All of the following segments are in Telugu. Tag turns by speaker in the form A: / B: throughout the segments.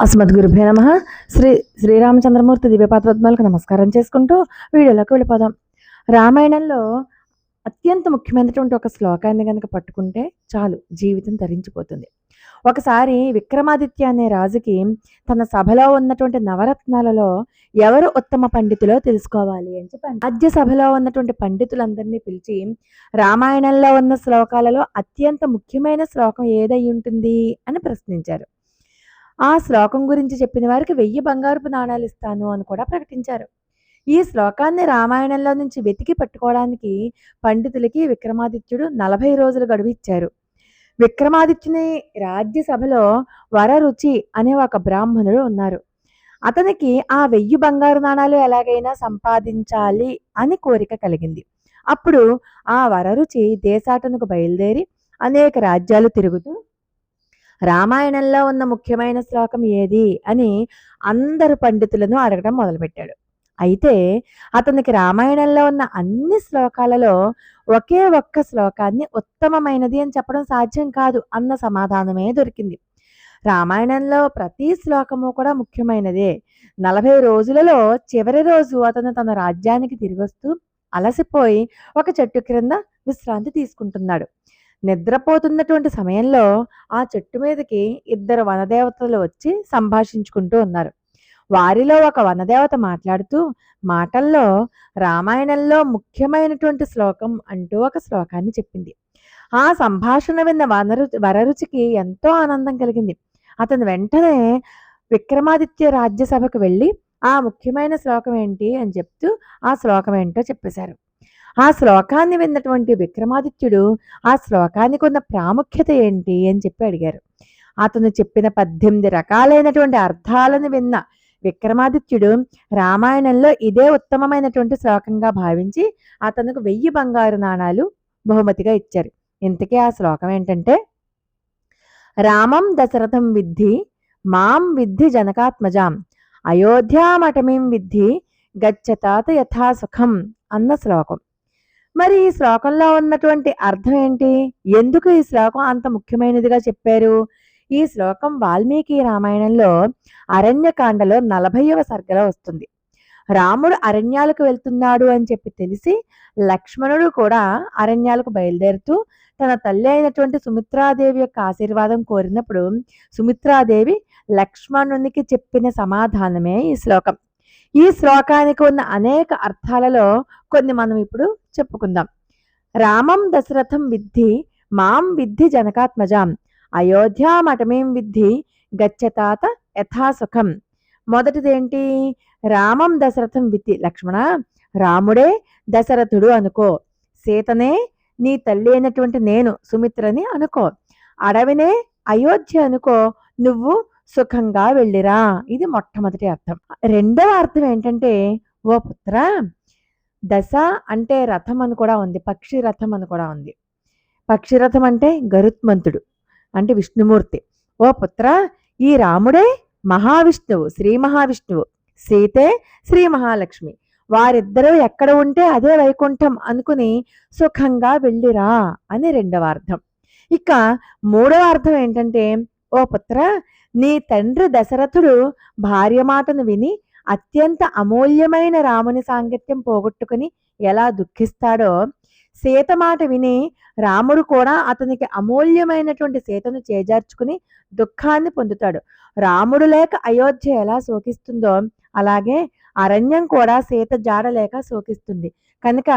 A: అస్మద్గురుభ్యో నమ. శ్రీ శ్రీరామచంద్రమూర్తి దివ్యపాత్రోద్మాలకు నమస్కారం చేసుకుంటూ వీడియోలోకి వెళ్ళిపోదాం. రామాయణంలో అత్యంత ముఖ్యమైనటువంటి ఒక శ్లోకాన్ని కనుక పట్టుకుంటే చాలు జీవితం తరించిపోతుంది. ఒకసారి విక్రమాదిత్య అనే రాజుకి తన సభలో ఉన్నటువంటి నవరత్నాలలో ఎవరు ఉత్తమ పండితులో తెలుసుకోవాలి అని చెప్పి రాజ్య సభలో ఉన్నటువంటి పండితులందరినీ పిలిచి రామాయణంలో ఉన్న శ్లోకాలలో అత్యంత ముఖ్యమైన శ్లోకం ఏదై ఉంటుంది? అని ప్రశ్నించారు. ఆ శ్లోకం గురించి చెప్పిన వారికి వెయ్యి బంగారుపు నాణాలు ఇస్తాను అని కూడా ప్రకటించారు. ఈ శ్లోకాన్ని రామాయణంలో నుంచి వెతికి పట్టుకోవడానికి పండితులకి విక్రమాదిత్యుడు నలభై రోజులు గడువు ఇచ్చారు. విక్రమాదిత్యుని రాజ్యసభలో వరరుచి అనే ఒక బ్రాహ్మణుడు ఉన్నారు. అతనికి ఆ వెయ్యి బంగారు నాణాలు ఎలాగైనా సంపాదించాలి అని కోరిక కలిగింది. అప్పుడు ఆ వరరుచి దేశాటనకు బయలుదేరి అనేక రాజ్యాలు తిరుగుతూ రామాయణంలో ఉన్న ముఖ్యమైన శ్లోకం ఏది అని అందరు పండితులను అడగడం మొదలుపెట్టాడు. అయితే అతనికి రామాయణంలో ఉన్న అన్ని శ్లోకాలలో ఒకే ఒక్క శ్లోకాన్ని ఉత్తమమైనది అని చెప్పడం సాధ్యం కాదు అన్న సమాధానమే దొరికింది. రామాయణంలో ప్రతి శ్లోకము కూడా ముఖ్యమైనదే. నలభై రోజులలో చివరి రోజు అతను తన రాజ్యానికి తిరిగొస్తూ అలసిపోయి ఒక చెట్టు క్రింద విశ్రాంతి తీసుకుంటున్నాడు. నిద్రపోతున్నటువంటి సమయంలో ఆ చెట్టు మీదకి ఇద్దరు వనదేవతలు వచ్చి సంభాషించుకుంటూ ఉన్నారు. వారిలో ఒక వనదేవత మాట్లాడుతూ మాటల్లో రామాయణంలో ముఖ్యమైనటువంటి శ్లోకం అంటూ ఒక శ్లోకాన్ని చెప్పింది. ఆ సంభాషణ విన్న వనరు వరరుచికి ఎంతో ఆనందం కలిగింది. అతను వెంటనే విక్రమాదిత్య రాజ్యసభకు వెళ్ళి ఆ ముఖ్యమైన శ్లోకం ఏంటి? అని చెప్తూ ఆ శ్లోకం ఏంటో చెప్పేశారు. ఆ శ్లోకాన్ని విన్నటువంటి విక్రమాదిత్యుడు ఆ శ్లోకానికి ఉన్న ప్రాముఖ్యత ఏంటి అని చెప్పి అడిగారు. అతను చెప్పిన పద్దెనిమిది రకాలైనటువంటి అర్థాలను విన్న విక్రమాదిత్యుడు రామాయణంలో ఇదే ఉత్తమమైనటువంటి శ్లోకంగా భావించి అతనికి వెయ్యి బంగారు నాణాలు బహుమతిగా ఇచ్చారు. ఇంతకీ ఆ శ్లోకం ఏంటంటే రామం దశరథం విద్ధి మాం విద్ధి జనకాత్మజాం అయోధ్యామఠమీం విద్ధి గచ్చతాత యథా సుఖం అన్న శ్లోకం. మరి ఈ శ్లోకంలో ఉన్నటువంటి అర్థం ఏంటి? ఎందుకు ఈ శ్లోకం అంత ముఖ్యమైనదిగా చెప్పారు? ఈ శ్లోకం వాల్మీకి రామాయణంలో అరణ్యకాండలో నలభైవ సర్గలో వస్తుంది. రాముడు అరణ్యాలకు వెళ్తున్నాడు అని చెప్పి తెలిసి లక్ష్మణుడు కూడా అరణ్యాలకు బయలుదేరుతూ తన తల్లి అయినటువంటి సుమిత్రాదేవి యొక్క ఆశీర్వాదం కోరినప్పుడు సుమిత్రాదేవి లక్ష్మణునికి చెప్పిన సమాధానమే ఈ శ్లోకం. ఈ శ్లోకానికి ఉన్న అనేక అర్థాలలో కొన్ని మనం ఇప్పుడు చెప్పుకుందాం. రామం దశరథం విద్ధి మాం విద్ధి జనకాత్మజాం అయోధ్యామటమేం విద్ధి గచ్చతాత యథాసుఖం. మొదటిదేంటి? రామం దశరథం విద్ధి. లక్ష్మణ రాముడే దశరథుడు అనుకో. సీతనే నీ తల్లి అయినటువంటి నేను సుమిత్రని అనుకో. అడవినే అయోధ్య అనుకో. నువ్వు సుఖంగా వెళ్ళిరా. ఇది మొట్టమొదటి అర్థం. రెండవ అర్థం ఏంటంటే ఓ పుత్ర దశ అంటే రథం అని కూడా ఉంది. పక్షి రథం అని కూడా ఉంది. పక్షి రథం అంటే గరుత్మంతుడు అంటే విష్ణుమూర్తి. ఓ పుత్ర ఈ రాముడే మహావిష్ణువు శ్రీ మహావిష్ణువు. సీతే శ్రీ మహాలక్ష్మి. వారిద్దరూ ఎక్కడ ఉంటే అదే వైకుంఠం అనుకుని సుఖంగా వెళ్ళిరా అని రెండవ అర్థం. ఇక మూడవ అర్థం ఏంటంటే ఓ పుత్ర నీ తండ్రి దశరథుడు భార్య మాటను విని అత్యంత అమూల్యమైన రాముని సాంగత్యం పోగొట్టుకుని ఎలా దుఃఖిస్తాడో సీత మాట విని రాముడు కూడా అతనికి అమూల్యమైనటువంటి సీతను చేజార్చుకుని దుఃఖాన్ని పొందుతాడు. రాముడు లేక అయోధ్య ఎలా శోకిస్తుందో అలాగే అరణ్యం కూడా సీత జాడలేక శోకిస్తుంది. కనుక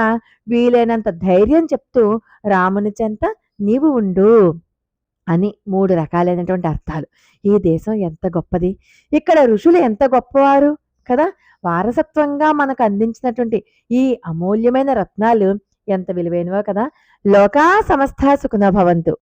A: వీలైనంత ధైర్యం చెప్తూ రాముని చెంత నీవు ఉండు. అని మూడు రకాలైనటువంటి అర్థాలు. ఈ దేశం ఎంత గొప్పది? ఇక్కడ ఋషులు ఎంత గొప్పవారు? కదా? వారసత్వంగా మనకు అందించినటువంటి ఈ అమూల్యమైన రత్నాలు ఎంత విలువైనవో కదా? లోకా సమస్త సుఖన భవంతు.